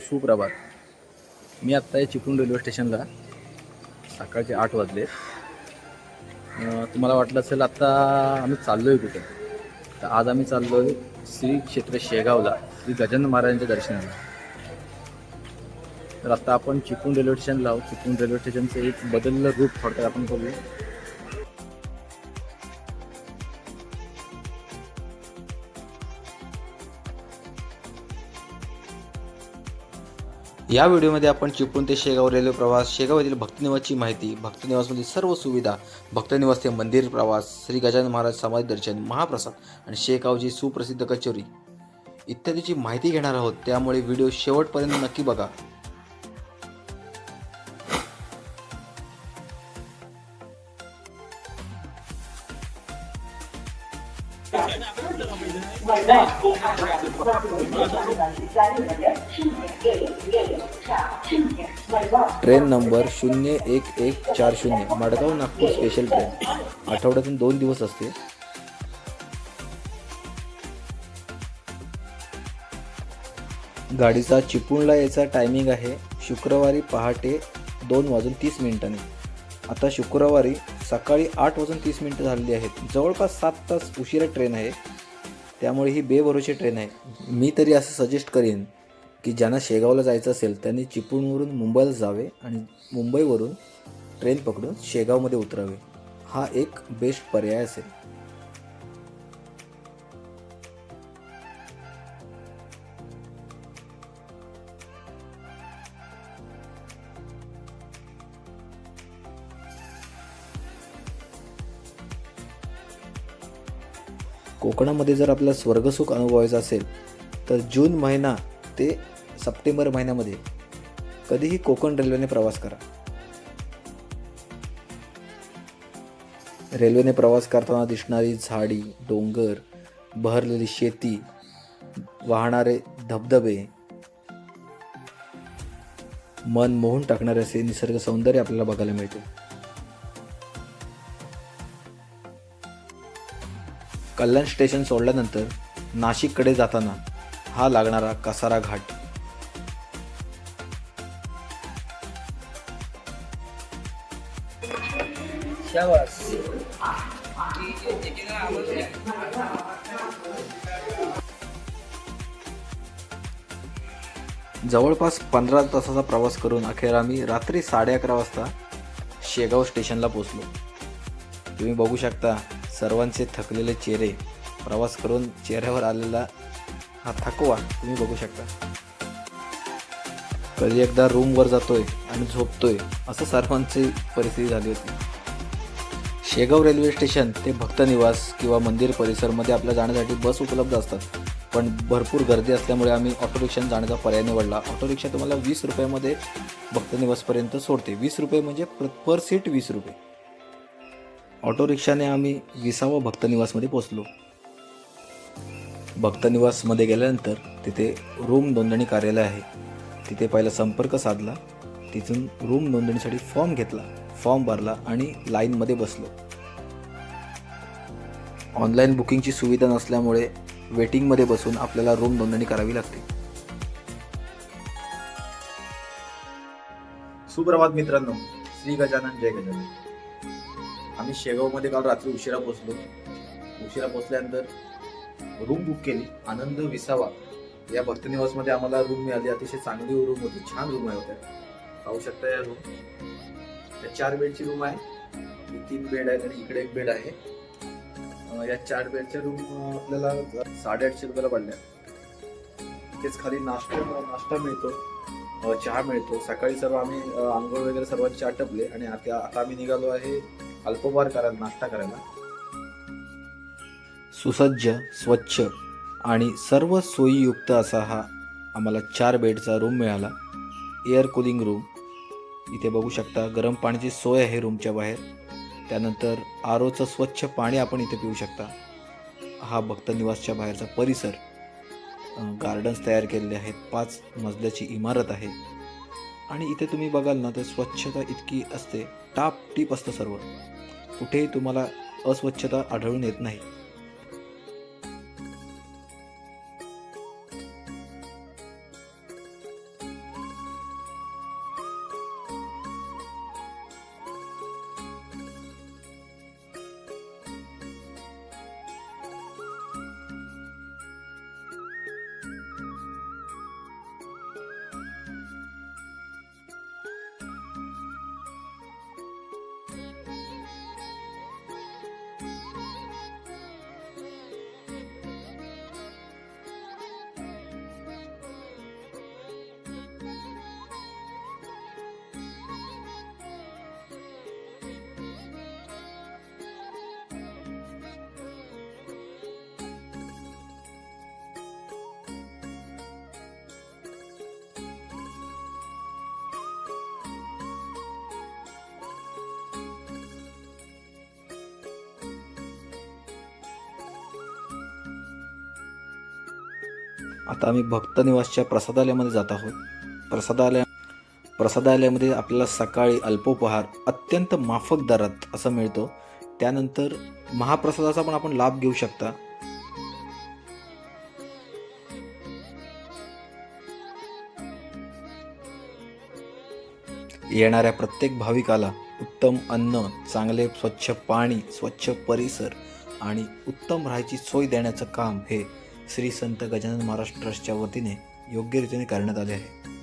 सुप्रभात. मी आत्ता आहे चिपळूण रेल्वे स्टेशनला सकाळचे आठ वाजले. तुम्हाला वाटलं असेल आत्ता आम्ही चाललो आहे कुठे? तर आज आम्ही चाललो आहे श्री क्षेत्र शेगावला श्री गजानन महाराजांच्या दर्शनाला. तर आत्ता आपण चिपळूण रेल्वे स्टेशनला आहोत. चिपळूण रेल्वे स्टेशनचं एक बदललं रूट थोडक्यात आपण बघूया या व्हिडिओमध्ये आपण चिपळूण ते शेगाव रेल्वे प्रवास शेगाव येथील भक्तनिवासची माहिती भक्तनिवासमधील सर्व सुविधा भक्तनिवास ते मंदिर प्रवास श्री गजानन महाराज समाधी दर्शन महाप्रसाद आणि शेगावची सुप्रसिद्ध कचोरी इत्यादीची माहिती घेणार आहोत. त्यामुळे व्हिडिओ शेवटपर्यंत नक्की बघा. ट्रेन नंबर शून्य एक एक चार शून्य. मडगाव नागपूर स्पेशल ट्रेन आठवड्यातून दोन दिवस असते. गाडीचा चिपळूणला यायचा टायमिंग आहे. शुक्रवारी पहाटे दोन वाजून तीस मिनिटांनी. आता शुक्रवारी सकाळी आठ वाजून तीस मिनिटं झालेली आहेत. जवळपास सात तास उशिरा ट्रेन आहे. त्यामुळे ही बेभरोशी ट्रेन आहे. मी तरी असं सजेस्ट करेन की ज्यांना शेगावला जायचं असेल त्यांनी चिपळूणवरून मुंबईला जावे आणि मुंबईवरून ट्रेन पकडून शेगावमध्ये उतरावे. हा एक बेस्ट पर्याय असेल. कोकणामध्ये जर आपल्याला स्वर्गसुख अनुभवायचं असेल तर जून महिना ते सप्टेंबर महिन्यामध्ये कधीही कोकण रेल्वेने प्रवास करा. रेल्वेने प्रवास करताना दिसणारी झाडी डोंगर बहरलेली शेती वाहणारे धबधबे मन मोहून टाकणारे असे निसर्ग सौंदर्य आपल्याला बघायला मिळते. कल्याण स्टेशन सोडल्यानंतर नाशिककडे जाताना हा लागणारा कसारा घाट. जवळपास पंधरा तासाचा प्रवास करून अखेर आम्ही रात्री साडे अकरा वाजता शेगाव स्टेशनला पोचलो तुम्ही बघू शकता सर्वांचे थकलेले चेहरे प्रवास करून चेहऱ्यावर आलेला हा थकवा तुम्ही बघू शकता. कधी एकदा रूमवर जातोय आणि झोपतोय असं सर्वांची परिस्थिती झाली होती. शेगाव रेल्वे स्टेशन ते भक्तनिवास किंवा मंदिर परिसरमध्ये आपल्या जाण्यासाठी बस उपलब्ध असतात. पण भरपूर गर्दी असल्यामुळे आम्ही ऑटो रिक्षाने जाण्याचा पर्याय निवडला. ऑटो रिक्षा तुम्हाला वीस रुपयामध्ये भक्तनिवासपर्यंत सोडते. वीस रुपये म्हणजे पर सीट वीस रुपये. ऑटो रिक्षाने आम्ही विसावा भक्तनिवासमध्ये पोचलो भक्तनिवासमध्ये गेल्यानंतर तिथे रूम नोंदणी कार्यालय आहे. तिथे पहिला संपर्क साधला. तिथून रूम नोंदणीसाठी फॉर्म घेतला. फॉर्म भरला आणि लाईनमध्ये बसलो. ऑनलाईन बुकिंगची सुविधा नसल्यामुळे वेटिंगमध्ये बसून आपल्याला रूम नोंदणी करावी लागते. सुप्रभात मित्रांनो. श्री गजानन जय गजानन. आम्ही शेगावमध्ये काल रात्री उशिरा पोचलो उशिरा पोचल्यानंतर रूम बुक केली. आनंद विसावा या भक्तनिवासमध्ये आम्हाला रूम मिळाली. अतिशय चांगली रूम होती. छान रूम आहे होत्या पाहू शकता या रूम या चार बेडची रूम आहे. तीन बेड आहेत आणि इकडे एक बेड आहे. या चार बेडच्या रूम आपल्याला साडेआठशे रुपयाला पडल्या. तेच खाली नाश्ता नाश्ता मिळतो. चहा मिळतो. सकाळी सर्व आम्ही आंघोळ वगैरे सर्वांचे आटपले आणि आता आता आम्ही निघालो आहे अल्पोपहार करायला नाश्ता करायला. सुसज्ज स्वच्छ आणि सर्व सोयीयुक्त असा हा आम्हाला चार बेडचा रूम मिळाला. एअर कुलिंग रूम इथे बघू शकता गरम पाण्याची सोय आहे रूमच्या बाहेर. त्यानंतर आर ओचं स्वच्छ पाणी आपण इथे पिऊ शकता. हा भक्तनिवासच्या बाहेरचा परिसर. गार्डन्स तयार केलेले आहेत. पाच मजल्याची इमारत आहे. आणि इथे तुम्ही बघाल ना तर स्वच्छता इतकी असते. टाप टीप असतं सर्व. कुठेही तुम्हाला अस्वच्छता आढळून येत नाही. आता आम्ही भक्तनिवासच्या प्रसादालयामध्ये जात आहोत. प्रसादालय प्रसादालयामध्ये आपल्याला सकाळी अल्पोपहार अत्यंत माफक दरात असं मिळतो. त्यानंतर महाप्रसादाचा पण आपण लाभ घेऊ शकता. येणाऱ्या प्रत्येक भाविकाला उत्तम अन्न चांगले स्वच्छ पाणी स्वच्छ परिसर आणि उत्तम राहायची सोय देण्याचं काम हे श्री संत गजानन महाराज ट्रस्टच्या वतीने योग्य रीतीने करण्यात आले आहे.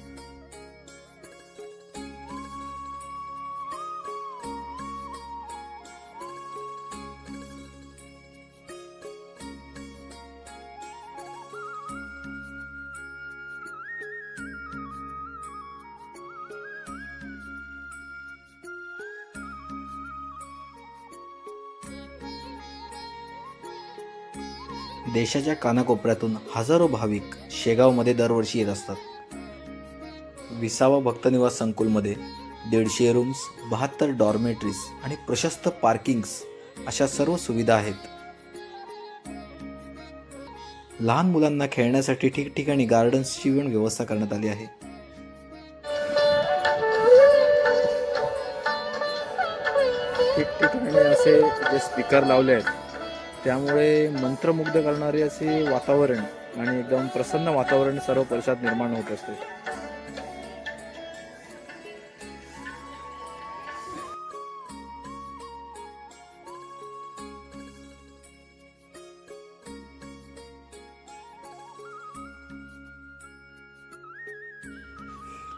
देशाच्या कानाकोपऱ्यातून हजारो भाविक शेगावमध्ये दरवर्षी येत असतात. विसावा भक्तनिवास संकुलमध्ये दीडशे रूम्स बहात्तर डॉर्मेटरीज आणि प्रशस्त पार्किंग्स अशा सर्व सुविधा आहेत. लहान मुलांना खेळण्यासाठी ठिकठिकाणी गार्डन्सची पण व्यवस्था करण्यात आली आहे. ठिकठिकाणी असे जे स्पीकर लावले आहेत त्यामुळे मंत्रमुग्ध करणारे असे वातावरण आणि एकदम प्रसन्न वातावरण सर्व परिसरात निर्माण होत असते.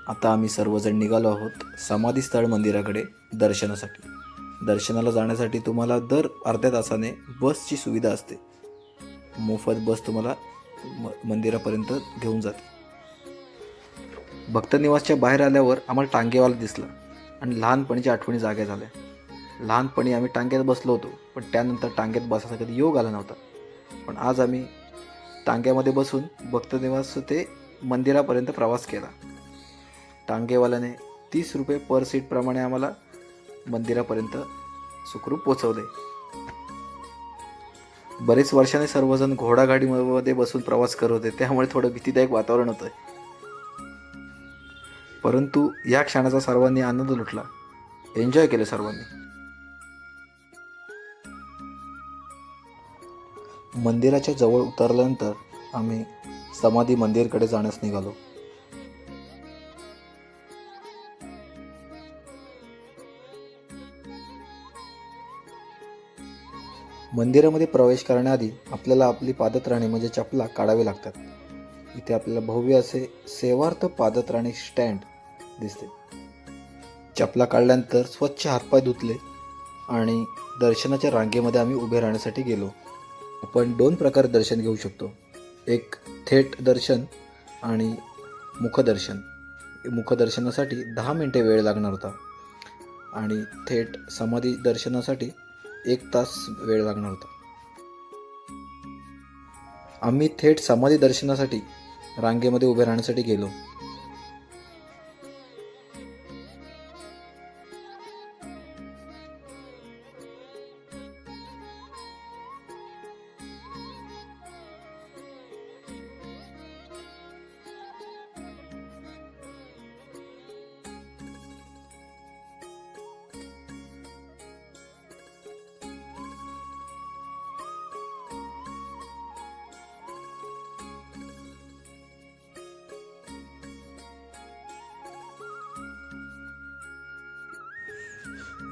आता आम्ही सर्वजण निघालो आहोत समाधी स्थळ मंदिराकडे दर्शनासाठी. दर्शनाला जाण्यासाठी तुम्हाला दर अर्ध्या तासाने बसची सुविधा असते. मोफत बस तुम्हाला म मंदिरापर्यंत घेऊन जाते. भक्तनिवासच्या बाहेर आल्यावर आम्हाला टांगेवाला दिसला आणि लहानपणीच्या आठवणी जाग्या झाल्या. लहानपणी आम्ही टांग्यात बसलो होतो पण त्यानंतर टांग्यात बसायचा कधी योग आला नव्हता. पण आज आम्ही टांग्यामध्ये बसून भक्तनिवास ते मंदिरापर्यंत प्रवास केला. टांगेवाल्याने तीस रुपये पर सीटप्रमाणे आम्हाला मंदिरापर्यंत सुखरूप पोचवले. बरेच वर्षाने सर्वजण घोडागाडीमध्ये बसून प्रवास करत होते. त्यामुळे थोडं भीतीदायक वातावरण होतं. परंतु या क्षणाचा सर्वांनी आनंद लुटला. एन्जॉय केले सर्वांनी. मंदिराच्या जवळ उतरल्यानंतर आम्ही समाधी मंदिरकडे जाण्यास निघालो. मंदिरामध्ये प्रवेश करण्याआधी आपल्याला आपली पादत्राणे म्हणजे चपला काढावी लागतात. इथे आपल्याला भव्य असे सेवार्थ पादत्राणे स्टँड दिसते. चपला काढल्यानंतर स्वच्छ हातपाय धुतले आणि दर्शनाच्या रांगेमध्ये आम्ही उभे राहण्यासाठी गेलो. आपण दोन प्रकारे दर्शन घेऊ शकतो. एक थेट दर्शन आणि मुखदर्शन. मुखदर्शनासाठी दहा मिनटे वेळ लागणार होता. आणि थेट समाधी दर्शनासाठी एक तास वेळ लागणार होता. आम्ही थेट समाधी दर्शनासाठी रांगेमध्ये उभे राहण्यासाठी गेलो.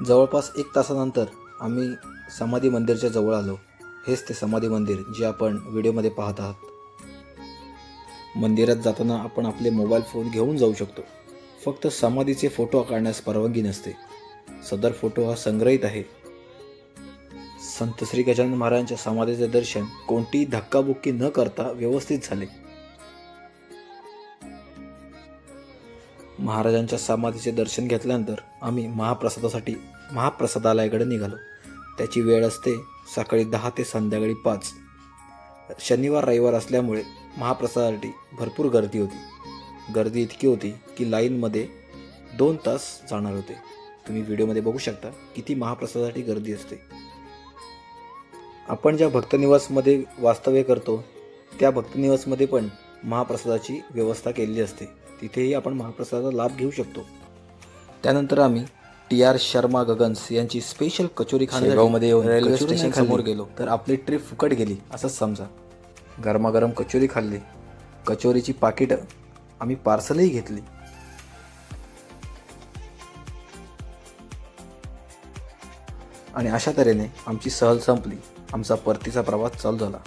जवळपास एक तासानंतर आम्ही समाधी मंदिरच्या जवळ आलो. हेच ते समाधी मंदिर जे आपण व्हिडिओमध्ये पाहत आहात. मंदिरात जाताना आपण आपले मोबाईल फोन घेऊन जाऊ शकतो. फक्त समाधीचे फोटो काढण्यास परवानगी नसते. सदर फोटो हा संग्रहित आहे. संत श्री गजानन महाराजांच्या समाधीचे दर्शन कोणतीही धक्काबुक्की न करता व्यवस्थित झाले. महाराजांच्या समाधीचे दर्शन घेतल्यानंतर आम्ही महाप्रसादासाठी महाप्रसादालयाकडे निघालो. त्याची वेळ असते सकाळी दहा ते संध्याकाळी पाच. शनिवार रविवार असल्यामुळे महाप्रसादासाठी भरपूर गर्दी होती. गर्दी इतकी होती की लाईनमध्ये दोन तास जाणार होते. तुम्ही व्हिडिओमध्ये बघू शकता किती महाप्रसादासाठी गर्दी असते. आपण ज्या भक्तनिवासमध्ये वास्तव्य करतो त्या भक्तनिवासमध्ये पण महाप्रसादाची व्यवस्था केलेली असते. तिथेही आपण महाप्रसादाचा लाभ घेऊ शकतो. त्यानंतर आम्ही टी आर शर्मा गगन्स यांची स्पेशल कचोरी खाण्यासाठी येऊन रेल्वे स्टेशन समोर गेलो. तर आपली ट्रिप फुकट गेली असंच समजा. गरमागरम कचोरी खाल्ली. कचोरीची पाकिटं आम्ही पार्सलही घेतली. आणि अशा तऱ्हेने आमची सहल संपली. आमचा परतीचा प्रवास चालू झाला.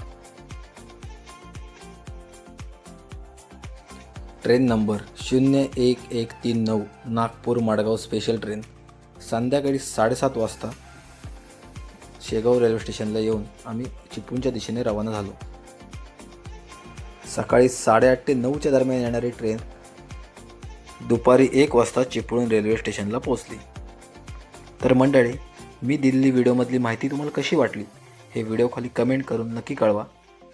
ट्रेन नंबर शून्य एक एक तीन नऊ नागपूर माडगाव स्पेशल ट्रेन संध्याकाळी साडेसात वाजता शेगाव रेल्वे स्टेशनला येऊन आम्ही चिपळूणच्या दिशेने रवाना झालो. सकाळी साडेआठ ते नऊच्या दरम्यान येणारी ट्रेन दुपारी एक वाजता चिपळूण रेल्वे स्टेशनला पोहोचली. तर मंडळी मी दिलेली व्हिडिओमधली माहिती तुम्हाला कशी वाटली? हे व्हिडिओ खाली कमेंट करून नक्की कळवा.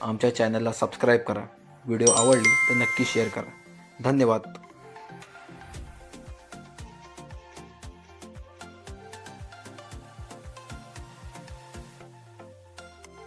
आमच्या चॅनलला सबस्क्राईब करा. व्हिडिओ आवडली तर नक्की शेअर करा. धन्यवाद